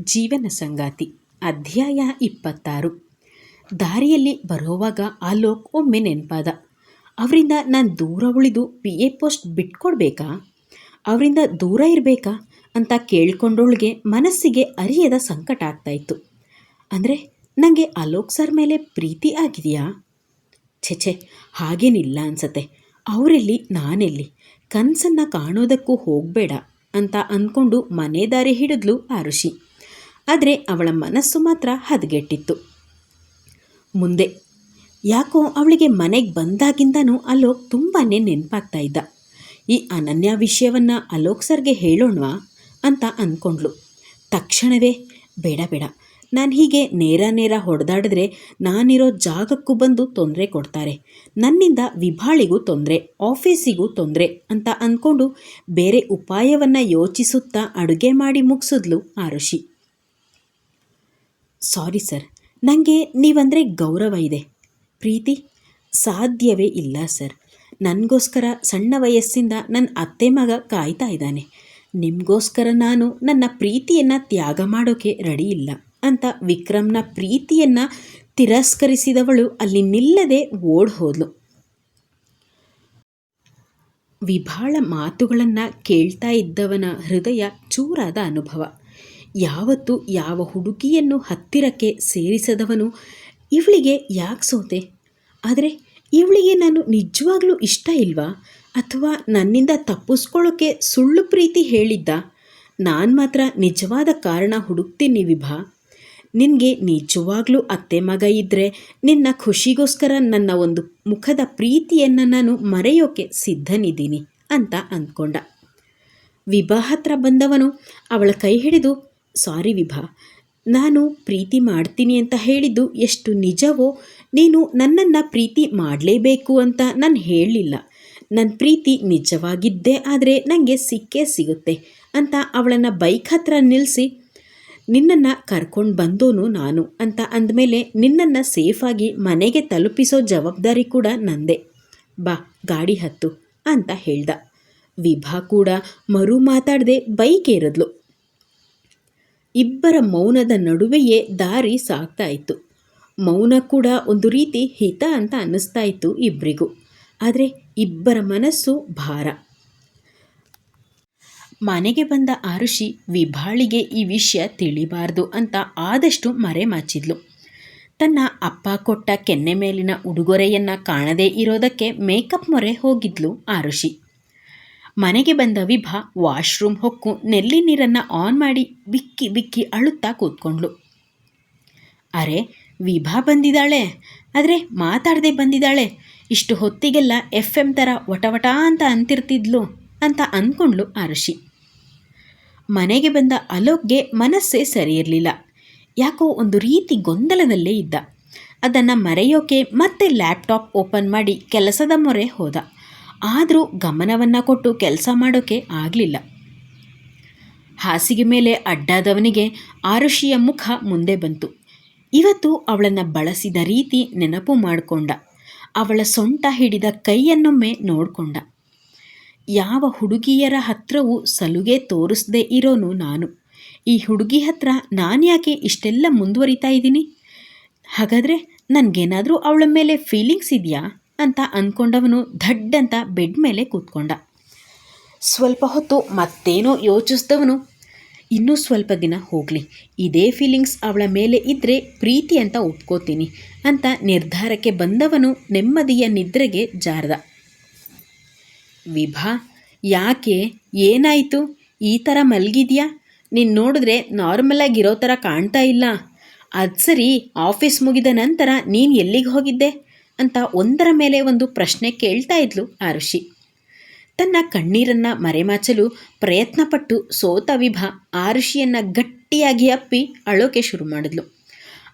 ಜೀವನ ಸಂಗಾತಿ, ಅಧ್ಯಾಯ ಇಪ್ಪತ್ತಾರು. ದಾರಿಯಲ್ಲಿ ಬರೋವಾಗ ಆಲೋಕ್ ಒಮ್ಮೆ ನೆನಪಾದ. ಅವರಿಂದ ನಾನು ದೂರ ಉಳಿದು ಪಿ ಎ ಪೋಸ್ಟ್ ಬಿಟ್ಕೊಡ್ಬೇಕಾ? ಅವರಿಂದ ದೂರ ಇರಬೇಕಾ? ಅಂತ ಕೇಳಿಕೊಂಡವಳಿಗೆ ಮನಸ್ಸಿಗೆ ಅರಿಯದ ಸಂಕಟ ಆಗ್ತಾಯಿತ್ತು. ಅಂದರೆ ನನಗೆ ಅಲೋಕ್ ಸರ್ ಮೇಲೆ ಪ್ರೀತಿ ಆಗಿದೆಯಾ? ಛೆ ಛೆ, ಹಾಗೇನಿಲ್ಲ ಅನ್ಸತ್ತೆ. ಅವರೆಲ್ಲಿ, ನಾನೆಲ್ಲಿ. ಕನಸನ್ನು ಕಾಣೋದಕ್ಕೂ ಹೋಗಬೇಡ ಅಂತ ಅಂದ್ಕೊಂಡು ಮನೆ ದಾರಿ ಹಿಡಿದ್ಲು ಆರುಷಿ ಆದರೆ ಅವಳ ಮನಸ್ಸು ಮಾತ್ರ ಹದಗೆಟ್ಟಿತ್ತು. ಮುಂದೆ ಯಾಕೋ ಅವಳಿಗೆ ಮನೆಗೆ ಬಂದಾಗಿಂದನೂ ಅಲೋಕ್ ತುಂಬಾ ನೆನಪಾಗ್ತಾ ಇದ್ದ. ಈ ಅನನ್ಯ ವಿಷಯವನ್ನು ಅಲೋಕ್ ಸರ್ಗೆ ಹೇಳೋಣವಾ ಅಂತ ಅಂದ್ಕೊಂಡ್ಳು ತಕ್ಷಣವೇ, ಬೇಡ ಬೇಡ. ನಾನು ಹೀಗೆ ನೇರ ನೇರ ಹೊಡೆದಾಡಿದ್ರೆ ನಾನಿರೋ ಜಾಗಕ್ಕೂ ಬಂದು ತೊಂದರೆ ಕೊಡ್ತಾರೆ. ನನ್ನಿಂದ ವಿಭಾಳಿಗೂ ತೊಂದರೆ, ಆಫೀಸಿಗೂ ತೊಂದರೆ ಅಂತ ಅಂದ್ಕೊಂಡು ಬೇರೆ ಉಪಾಯವನ್ನು ಯೋಚಿಸುತ್ತಾ ಅಡುಗೆ ಮಾಡಿ ಮುಗಿಸಿದ್ಲು ಆರುಷಿ. Sorry sir. ನನಗೆ ನೀವಂದರೆ ಗೌರವ ಇದೆ. ಪ್ರೀತಿ ಸಾಧ್ಯವೇ ಇಲ್ಲ ಸರ್. ನನಗೋಸ್ಕರ ಸಣ್ಣ ವಯಸ್ಸಿಂದ ನನ್ನ ಅತ್ತೆ ಮಗ ಕಾಯ್ತಾ ಇದ್ದಾನೆ. ನಿಮಗೋಸ್ಕರ ನಾನು ನನ್ನ ಪ್ರೀತಿಯನ್ನು ತ್ಯಾಗ ಮಾಡೋಕ್ಕೆ ರೆಡಿ ಇಲ್ಲ ಅಂತ ವಿಕ್ರಮ್ನ ಪ್ರೀತಿಯನ್ನು ತಿರಸ್ಕರಿಸಿದವಳು ಅಲ್ಲಿ ನಿಲ್ಲದೆ ಓಡ್ ಹೋದ್ಲು ವಿಭಾಳ ಮಾತುಗಳನ್ನು ಕೇಳ್ತಾ ಇದ್ದವನ ಹೃದಯ ಚೂರಾದ ಅನುಭವ. ಯಾವತ್ತು ಯಾವ ಹುಡುಕಿಯನ್ನು ಹತ್ತಿರಕ್ಕೆ ಸೇರಿಸದವನು ಇವಳಿಗೆ ಯಾಕೆ ಸೋತೆ? ಆದರೆ ಇವಳಿಗೆ ನಾನು ನಿಜವಾಗ್ಲೂ ಇಷ್ಟ ಇಲ್ವಾ? ಅಥವಾ ನನ್ನಿಂದ ತಪ್ಪಿಸ್ಕೊಳ್ಳೋಕ್ಕೆ ಸುಳ್ಳು ಪ್ರೀತಿ ಹೇಳಿದ್ದ? ನಾನು ಮಾತ್ರ ನಿಜವಾದ ಕಾರಣ ಹುಡುಕ್ತೀನಿ ವಿಭಾ. ನಿನಗೆ ನಿಜವಾಗ್ಲೂ ಅತ್ತೆ ಮಗ ಇದ್ದರೆ ನಿನ್ನ ಖುಷಿಗೋಸ್ಕರ ನನ್ನ ಒಂದು ಮುಖದ ಪ್ರೀತಿಯನ್ನು ನಾನು ಮರೆಯೋಕೆ ಸಿದ್ಧನಿದ್ದೀನಿ ಅಂತ ಅಂದ್ಕೊಂಡ. ವಿಭಾ ಹತ್ರ ಬಂದವನು ಅವಳ ಕೈ ಹಿಡಿದು ಸಾರಿ ವಿಭಾ, ನಾನು ಪ್ರೀತಿ ಮಾಡ್ತೀನಿ ಅಂತ ಹೇಳಿದ್ದು ಎಷ್ಟು ನಿಜವೋ, ನೀನು ನನ್ನನ್ನು ಪ್ರೀತಿ ಮಾಡಲೇಬೇಕು ಅಂತ ನಾನು ಹೇಳಲಿಲ್ಲ. ನನ್ನ ಪ್ರೀತಿ ನಿಜವಾಗಿದ್ದೇ ಆದರೆ ನನಗೆ ಸಿಕ್ಕೇ ಸಿಗುತ್ತೆ ಅಂತ ಅವಳನ್ನು ಬೈಕ್ ಹತ್ರ ನಿಲ್ಲಿಸಿ ನಿನ್ನನ್ನು ಕರ್ಕೊಂಡು ಬಂದೋನು ನಾನು ಅಂತ ಅಂದಮೇಲೆ ನಿನ್ನನ್ನು ಸೇಫಾಗಿ ಮನೆಗೆ ತಲುಪಿಸೋ ಜವಾಬ್ದಾರಿ ಕೂಡ ನಂದೆ. ಬಾ, ಗಾಡಿ ಹತ್ತು ಅಂತ ಹೇಳ್ದ. ವಿಭಾ ಕೂಡ ಮರು ಮಾತಾಡದೆ ಬೈಕ್ ಏರಿದ್ಲು. ಇಬ್ಬರ ಮೌನದ ನಡುವೆಯೇ ದಾರಿ ಸಾಗ್ತಾ ಇತ್ತು ಮೌನ ಕೂಡ ಒಂದು ರೀತಿ ಹಿತ ಅಂತ ಅನ್ನಿಸ್ತಾ ಇತ್ತು ಇಬ್ಬರಿಗೂ ಆದರೆ ಇಬ್ಬರ ಮನಸ್ಸು ಭಾರ. ಮನೆಗೆ ಬಂದ ಆರುಷಿ ವಿಭಾಳಿಗೆ ಈ ವಿಷಯ ತಿಳಿಬಾರ್ದು ಅಂತ ಆದಷ್ಟು ಮರೆಮಾಚಿದ್ಲು. ತನ್ನ ಅಪ್ಪ ಕೊಟ್ಟ ಕೆನ್ನೆ ಮೇಲಿನ ಉಡುಗೊರೆಯನ್ನು ಕಾಣದೇ ಇರೋದಕ್ಕೆ ಮೇಕಪ್ ಮೊರೆ ಹೋಗಿದ್ಲು ಆರುಷಿ. ಮನೆಗೆ ಬಂದ ವಿಭಾ ವಾಶ್ರೂಮ್ ಹೊಕ್ಕು ನೆಲ್ಲಿ ನೀರನ್ನು ಆನ್ ಮಾಡಿ ಬಿಕ್ಕಿ ಬಿಕ್ಕಿ ಅಳುತ್ತಾ ಕೂತ್ಕೊಂಡ್ಳು. ಅರೆ, ವಿಭಾ ಬಂದಿದ್ದಾಳೆ. ಆದರೆ ಮಾತಾಡದೆ ಬಂದಿದ್ದಾಳೆ. ಇಷ್ಟು ಹೊತ್ತಿಗೆಲ್ಲ ಎಫ್ ಎಂ ಥರ ವಟವಟ ಅಂತ ಅಂತಿರ್ತಿದ್ಲು ಅಂತ ಅಂದ್ಕೊಂಡ್ಳು ಆರುಷಿ ಮನೆಗೆ ಬಂದ ಅಲೋಕ್ಗೆ ಮನಸ್ಸೇ ಸರಿ ಇರಲಿಲ್ಲ ಯಾಕೋ ಒಂದು ರೀತಿ ಗೊಂದಲದಲ್ಲೇ ಇದ್ದ. ಅದನ್ನು ಮರೆಯೋಕೆ ಮತ್ತೆ ಲ್ಯಾಪ್ಟಾಪ್ ಓಪನ್ ಮಾಡಿ ಕೆಲಸದ ಮೊರೆ ಹೋದ. ಆದರೂ ಗಮನವನ್ನು ಕೊಟ್ಟು ಕೆಲಸ ಮಾಡೋಕ್ಕೆ ಆಗಲಿಲ್ಲ. ಹಾಸಿಗೆ ಮೇಲೆ ಅಡ್ಡಾದವನಿಗೆ ಆರುಷಿಯ ಮುಖ ಮುಂದೆ ಬಂತು. ಇವತ್ತು ಅವಳನ್ನು ಬಳಸಿದ ರೀತಿ ನೆನಪು ಮಾಡಿಕೊಂಡ. ಅವಳ ಸೊಂಟ ಹಿಡಿದ ಕೈಯನ್ನೊಮ್ಮೆ ನೋಡಿಕೊಂಡ. ಯಾವ ಹುಡುಗಿಯರ ಹತ್ರವೂ ಸಲುಗೆ ತೋರಿಸದೇ ಇರೋನು ನಾನು. ಈ ಹುಡುಗಿ ಹತ್ರ ನಾನು ಯಾಕೆ ಇಷ್ಟೆಲ್ಲ ಮುಂದುವರಿತಾ ಇದ್ದೀನಿ? ಹಾಗಾದರೆ ನನಗೇನಾದರೂ ಅವಳ ಮೇಲೆ ಫೀಲಿಂಗ್ಸ್ ಇದೆಯಾ? ಅಂತ ಅಂದ್ಕೊಂಡವನು ಧಡ್ಡಂತ ಬೆಡ್ ಮೇಲೆ ಕೂತ್ಕೊಂಡ. ಸ್ವಲ್ಪ ಹೊತ್ತು ಮತ್ತೇನೋ ಯೋಚಿಸಿದವನು, ಇನ್ನೂ ಸ್ವಲ್ಪ ದಿನ ಹೋಗಲಿ, ಇದೇ ಫೀಲಿಂಗ್ಸ್ ಅವಳ ಮೇಲೆ ಇದ್ದರೆ ಪ್ರೀತಿ ಅಂತ ಒಪ್ಕೋತೀನಿ ಅಂತ ನಿರ್ಧಾರಕ್ಕೆ ಬಂದವನು ನೆಮ್ಮದಿಯ ನಿದ್ರೆಗೆ ಜಾರದ. ವಿಭಾ, ಯಾಕೆ? ಏನಾಯಿತು? ಈ ಥರ ಮಲಗಿದ್ಯಾ? ನೀನು ನೋಡಿದ್ರೆ ನಾರ್ಮಲಾಗಿರೋ ಥರ ಕಾಣ್ತಾ ಇಲ್ಲ. ಅದು ಸರಿ ಆಫೀಸ್ ಮುಗಿದ ನಂತರ ನೀನು ಎಲ್ಲಿಗೆ ಹೋಗಿದ್ದೆ? ಅಂತ ಒಂದರ ಮೇಲೆ ಒಂದು ಪ್ರಶ್ನೆ ಕೇಳ್ತಾ ಇದ್ಲು ಆರುಷಿ ತನ್ನ ಕಣ್ಣೀರನ್ನು ಮರೆಮಾಚಲು ಪ್ರಯತ್ನಪಟ್ಟು ಸೋತ ವಿಭಾ ಆರುಷಿಯನ್ನು ಗಟ್ಟಿಯಾಗಿ ಅಪ್ಪಿ ಅಳೋಕೆ ಶುರು ಮಾಡಿದ್ಲು.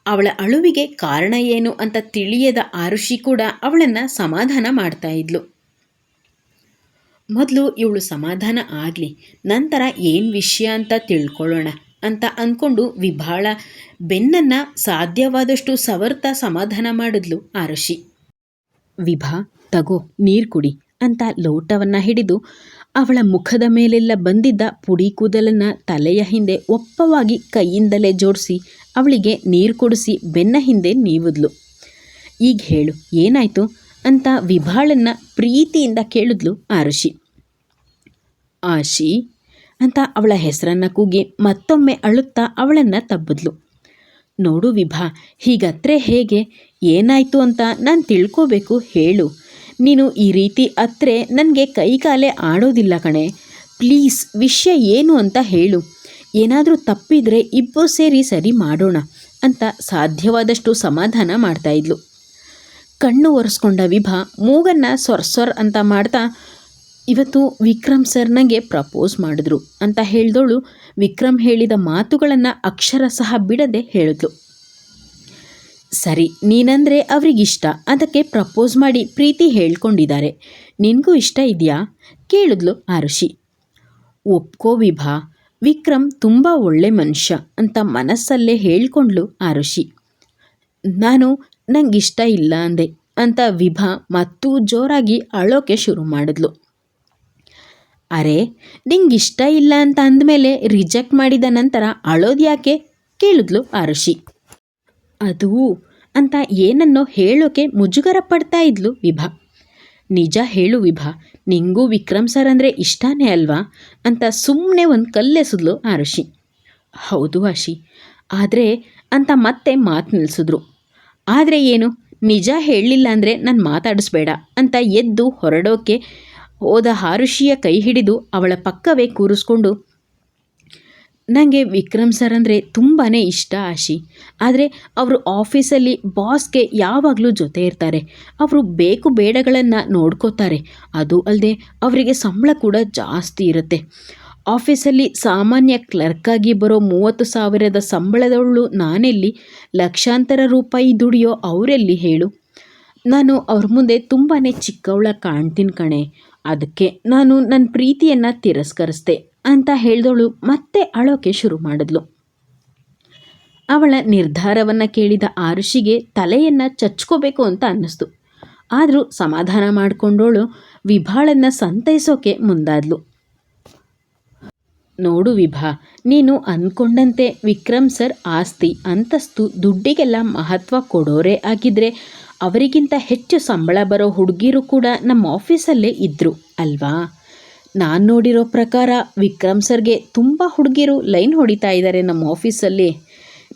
ಅವಳ ಅಳುವಿಗೆ ಕಾರಣ ಏನು ಅಂತ ತಿಳಿಯದ ಆರುಷಿ ಕೂಡ ಅವಳನ್ನು ಸಮಾಧಾನ ಮಾಡ್ತಾ ಇದ್ಲು. ಮೊದಲು ಇವಳು ಸಮಾಧಾನ ಆಗಲಿ, ನಂತರ ಏನು ವಿಷಯ ಅಂತ ತಿಳ್ಕೊಳ್ಳೋಣ ಅಂತ ಅಂದ್ಕೊಂಡು ವಿಭಾಳ ಬೆನ್ನನ್ನು ಸಾಧ್ಯವಾದಷ್ಟು ಸವರ್ತ ಸಮಾಧಾನ ಮಾಡಿದ್ಲು ಆರುಷಿ ವಿಭಾ, ತಗೋ, ನೀರು ಕುಡಿ ಅಂತ ಲೋಟವನ್ನು ಹಿಡಿದು ಅವಳ ಮುಖದ ಮೇಲೆಲ್ಲ ಬಂದಿದ್ದ ಪುಡಿ ಕೂದಲನ್ನು ತಲೆಯ ಹಿಂದೆ ಒಪ್ಪವಾಗಿ ಕೈಯಿಂದಲೇ ಜೋಡಿಸಿ ಅವಳಿಗೆ ನೀರು ಕುಡಿಸಿ ಬೆನ್ನ ಹಿಂದೆ ನೀವುದ್ಲು. ಈಗ ಹೇಳು, ಏನಾಯಿತು? ಅಂತ ವಿಭಾಳನ್ನ ಪ್ರೀತಿಯಿಂದ ಕೇಳಿದ್ಲು ಆರುಷಿ. ಆಶಿ? ಅಂತ ಅವಳ ಹೆಸರನ್ನು ಕೂಗಿ ಮತ್ತೊಮ್ಮೆ ಅಳುತ್ತಾ ಅವಳನ್ನು ತಬ್ಬಿದ್ಲು. ನೋಡು ವಿಭಾ, ಹೀಗತ್ರೆ ಹೇಗೆ? ಏನಾಯಿತು ಅಂತ ನಾನು ತಿಳ್ಕೋಬೇಕು, ಹೇಳು. ನೀನು ಈ ರೀತಿ ಅತ್ರೆ ನನಗೆ ಕೈಕಾಲೆ ಆಡೋದಿಲ್ಲ ಕಣೆ. ಪ್ಲೀಸ್, ವಿಷಯ ಏನು ಅಂತ ಹೇಳು. ಏನಾದರೂ ತಪ್ಪಿದರೆ ಇಬ್ಬರು ಸೇರಿ ಸರಿ ಮಾಡೋಣ ಅಂತ ಸಾಧ್ಯವಾದಷ್ಟು ಸಮಾಧಾನ ಮಾಡ್ತಾಯಿದ್ಲು ಕಣ್ಣು ಒರೆಸ್ಕೊಂಡ ವಿಭಾ, ಮೂಗನ್ನು ಸೊರ್ ಸೊರ್ ಅಂತ ಮಾಡ್ತಾ ಇವತ್ತು ವಿಕ್ರಮ್ ಸರ್ ನನಗೆ ಪ್ರಪೋಸ್ ಮಾಡಿದ್ರು ಅಂತ ಹೇಳಿದವಳು ವಿಕ್ರಮ್ ಹೇಳಿದ ಮಾತುಗಳನ್ನು ಅಕ್ಷರ ಸಹ ಬಿಡದೆ ಹೇಳಿದ್ಲು. ಸರಿ, ನೀನಂದರೆ ಅವರಿಗಿಷ್ಟ ಅದಕ್ಕೆ ಪ್ರಪೋಸ್ ಮಾಡಿ ಪ್ರೀತಿ ಹೇಳ್ಕೊಂಡಿದ್ದಾರೆ. ನಿನಗೂ ಇಷ್ಟ ಇದೆಯಾ? ಕೇಳಿದ್ಲು ಆರುಷಿ. ಒಪ್ಕೋ ವಿಭಾ, ವಿಕ್ರಮ್ ತುಂಬ ಒಳ್ಳೆ ಮನುಷ್ಯ ಅಂತ ಮನಸ್ಸಲ್ಲೇ ಹೇಳ್ಕೊಂಡ್ಲು ಆರುಷಿ. ನಾನು ನಂಗಿಷ್ಟ ಇಲ್ಲ ಅಂದೆ ಅಂತ ವಿಭಾ ಮತ್ತೂ ಜೋರಾಗಿ ಅಳೋಕೆ ಶುರು ಮಾಡಿದ್ಲು. ಅರೆ, ನಿಂಗಿಷ್ಟ ಇಲ್ಲ ಅಂತ ಅಂದಮೇಲೆ ರಿಜೆಕ್ಟ್ ಮಾಡಿದ ನಂತರ ಅಳೋದು ಯಾಕೆ? ಕೇಳಿದ್ಲು ಆರುಷಿ ಅದು ಅಂತ ಏನನ್ನೋ ಹೇಳೋಕೆ ಮುಜುಗರ ಪಡ್ತಾ ಇದ್ಲು ವಿಭಾ. ನಿಜ ಹೇಳು ವಿಭಾ, ನಿಂಗೂ ವಿಕ್ರಮ್ ಸರ್ ಅಂದರೆ ಇಷ್ಟನೇ ಅಲ್ವಾ? ಅಂತ ಸುಮ್ಮನೆ ಒಂದು ಕಲ್ಲೆಸಿದ್ಲು ಆರುಷಿ ಹೌದು ಆಶಿ ಆದರೆ ಅಂತ ಮತ್ತೆ ಮಾತು ನಿಲ್ಲಿಸಿದ್ರು ಆದರೆ ಏನು, ನಿಜ ಹೇಳಲಿಲ್ಲ ಅಂದರೆ ನಾನು ಮಾತಾಡಿಸ್ಬೇಡ ಅಂತ ಎದ್ದು ಹೊರಡೋಕೆ ಹೋದ ಹಾರುಷಿಯ ಕೈ ಹಿಡಿದು ಅವಳ ಪಕ್ಕವೇ ಕೂರಿಸ್ಕೊಂಡು ನನಗೆ ವಿಕ್ರಮ್ ಸರ್ ಅಂದರೆ ತುಂಬಾ ಇಷ್ಟ ಆಶಿ. ಆದರೆ ಅವರು ಆಫೀಸಲ್ಲಿ ಬಾಸ್ಗೆ ಯಾವಾಗಲೂ ಜೊತೆ ಇರ್ತಾರೆ. ಅವರು ಬೇಕು ಬೇಡಗಳನ್ನು ನೋಡ್ಕೋತಾರೆ. ಅದು ಅಲ್ಲದೆ ಅವರಿಗೆ ಸಂಬಳ ಕೂಡ ಜಾಸ್ತಿ ಇರುತ್ತೆ. ಆಫೀಸಲ್ಲಿ ಸಾಮಾನ್ಯ ಕ್ಲರ್ಕಾಗಿ ಬರೋ ಮೂವತ್ತು ಸಾವಿರದ ಸಂಬಳದವಳು ನಾನೆಲ್ಲಿ? ಲಕ್ಷಾಂತರ ರೂಪಾಯಿ ದುಡಿಯೋ ಅವರೆಲ್ಲಿ ಹೇಳು? ನಾನು ಅವ್ರ ಮುಂದೆ ತುಂಬಾ ಚಿಕ್ಕವಳ ಕಾಣ್ತೀನಿ ಕಣೆ. ಅದಕ್ಕೆ ನಾನು ನನ್ನ ಪ್ರೀತಿಯನ್ನು ತಿರಸ್ಕರಿಸ್ದೆ ಅಂತ ಹೇಳಿದವಳು ಮತ್ತೆ ಅಳೋಕೆ ಶುರು ಮಾಡಿದ್ಲು. ಅವಳ ನಿರ್ಧಾರವನ್ನು ಕೇಳಿದ ಆರುಷಿಗೆ ತಲೆಯನ್ನು ಚಚ್ಕೋಬೇಕು ಅಂತ ಅನ್ನಿಸ್ತು. ಆದರೂ ಸಮಾಧಾನ ಮಾಡಿಕೊಂಡವಳು ವಿಭಾಳನ್ನು ಸಂತೈಸೋಕೆ ಮುಂದಾದ್ಲು. ನೋಡು ವಿಭಾ, ನೀನು ಅಂದ್ಕೊಂಡಂತೆ ವಿಕ್ರಮ್ ಸರ್ ಆಸ್ತಿ, ಅಂತಸ್ತು, ದುಡ್ಡಿಗೆಲ್ಲ ಮಹತ್ವ ಕೊಡೋರೇ ಆಗಿದ್ರೆ ಅವರಿಗಿಂತ ಹೆಚ್ಚು ಸಂಬಳ ಬರೋ ಹುಡುಗಿರು ಕೂಡ ನಮ್ಮ ಆಫೀಸಲ್ಲೇ ಇದ್ದರು ಅಲ್ವಾ? ನಾನು ನೋಡಿರೋ ಪ್ರಕಾರ ವಿಕ್ರಮ್ ಸರ್ಗೆ ತುಂಬ ಹುಡುಗಿರು ಲೈನ್ ಹೊಡಿತಾ ಇದ್ದಾರೆ ನಮ್ಮ ಆಫೀಸಲ್ಲಿ.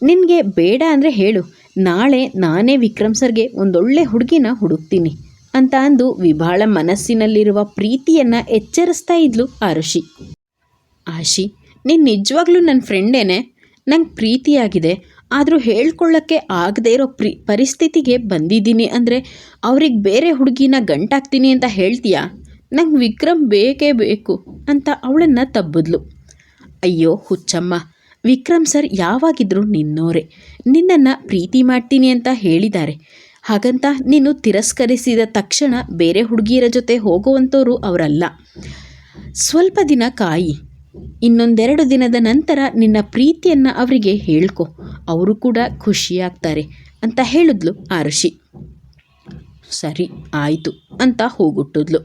ನಿನಗೆ ಬೇಡ ಅಂದರೆ ಹೇಳು, ನಾಳೆ ನಾನೇ ವಿಕ್ರಮ್ ಸರ್ಗೆ ಒಂದೊಳ್ಳೆ ಹುಡುಗಿನ ಹುಡುಕ್ತೀನಿ ಅಂತ ಅಂದು ವಿಭಾಳ ಮನಸ್ಸಿನಲ್ಲಿರುವ ಪ್ರೀತಿಯನ್ನು ಎಚ್ಚರಿಸ್ತಾ ಇದ್ಲು ಆರುಷಿ. ಆಶಿ, ನೀನು ನಿಜವಾಗ್ಲೂ ನನ್ನ ಫ್ರೆಂಡೇನೆ ನಂಗೆ ಪ್ರೀತಿಯಾಗಿದೆ ಆದರೂ ಹೇಳ್ಕೊಳ್ಳೋಕ್ಕೆ ಆಗದೇ ಇರೋ ಪ್ರಿ, ಪರಿಸ್ಥಿತಿಗೆ ಬಂದಿದ್ದೀನಿ ಅಂದರೆ ಅವ್ರಿಗೆ ಬೇರೆ ಹುಡುಗಿನ ಗಂಟಾಗ್ತೀನಿ ಅಂತ ಹೇಳ್ತೀಯಾ? ನಂಗೆ ವಿಕ್ರಮ್ ಬೇಕೇ ಬೇಕು ಅಂತ ಅವಳನ್ನು ತಬ್ಬಿದ್ಲು. ಅಯ್ಯೋ ಹುಚ್ಚಮ್ಮ, ವಿಕ್ರಮ್ ಸರ್ ಯಾವಾಗಿದ್ರೂ ನಿನ್ನೋರೆ. ನಿನ್ನನ್ನು ಪ್ರೀತಿ ಮಾಡ್ತೀನಿ ಅಂತ ಹೇಳಿದ್ದಾರೆ. ಹಾಗಂತ ನೀನು ತಿರಸ್ಕರಿಸಿದ ತಕ್ಷಣ ಬೇರೆ ಹುಡುಗಿಯರ ಜೊತೆ ಹೋಗುವಂಥವ್ರು ಅವರಲ್ಲ. ಸ್ವಲ್ಪ ದಿನ ಕಾಯಿ. ಇನ್ನೊಂದೆರಡು ದಿನದ ನಂತರ ನಿನ್ನ ಪ್ರೀತಿಯನ್ನು ಅವರಿಗೆ ಹೇಳ್ಕೊ. ಅವರು ಕೂಡ ಖುಷಿಯಾಗ್ತಾರೆ ಅಂತ ಹೇಳಿದ್ಲು ಆರುಷಿ ಸರಿ, ಆಯಿತು ಅಂತ ಹೋಗುಟ್ಟಿದ್ಲು.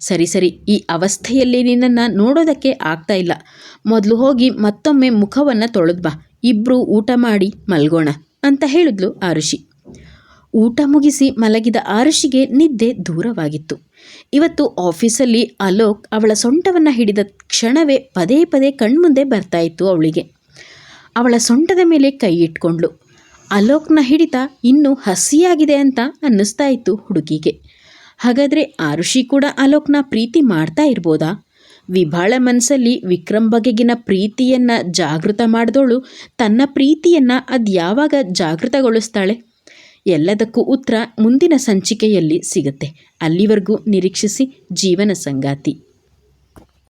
ಸರಿ ಸರಿ, ಈ ಅವಸ್ಥೆಯಲ್ಲಿ ನಿನ್ನನ್ನು ನೋಡೋದಕ್ಕೆ ಆಗ್ತಾ ಇಲ್ಲ. ಮೊದಲು ಹೋಗಿ ಮತ್ತೊಮ್ಮೆ ಮುಖವನ್ನು ತೊಳೆದು ಬಾ ಇಬ್ಬರು ಊಟ ಮಾಡಿ ಮಲ್ಗೋಣ ಅಂತ ಹೇಳಿದ್ಲು ಆರುಷಿ ಊಟ ಮುಗಿಸಿ ಮಲಗಿದ ಆರುಷಿಗೆ ನಿದ್ದೆ ದೂರವಾಗಿತ್ತು. ಇವತ್ತು ಆಫೀಸಲ್ಲಿ ಅಲೋಕ್ ಅವಳ ಸೊಂಟವನ್ನು ಹಿಡಿದ ಕ್ಷಣವೇ ಪದೇ ಪದೇ ಕಣ್ಮುಂದೆ ಬರ್ತಾ ಇತ್ತು ಅವಳಿಗೆ. ಅವಳ ಸೊಂಟದ ಮೇಲೆ ಕೈ ಇಟ್ಕೊಂಡ್ಳು. ಅಲೋಕ್ನ ಹಿಡಿತ ಇನ್ನೂ ಹಸಿಯಾಗಿದೆ ಅಂತ ಅನ್ನಿಸ್ತಾ ಇತ್ತು ಹುಡುಗಿಗೆ. ಹಾಗಾದರೆ ಆರುಷಿ ಕೂಡ ಅಲೋಕ್ನ ಪ್ರೀತಿ ಮಾಡ್ತಾ ಇರ್ಬೋದಾ? ವಿಭಾಳ ಮನಸ್ಸಲ್ಲಿ ವಿಕ್ರಮ್ ಬಗೆಗಿನ ಪ್ರೀತಿಯನ್ನು ಜಾಗೃತ ಮಾಡಿದವಳು ತನ್ನ ಪ್ರೀತಿಯನ್ನು ಅದು ಯಾವಾಗ ಜಾಗೃತಗೊಳಿಸ್ತಾಳೆ? ಎಲ್ಲದಕ್ಕೂ ಉತ್ತರ ಮುಂದಿನ ಸಂಚಿಕೆಯಲ್ಲಿ ಸಿಗುತ್ತೆ. ಅಲ್ಲಿವರೆಗೂ ನಿರೀಕ್ಷಿಸಿ ಜೀವನ ಸಂಗಾತಿ.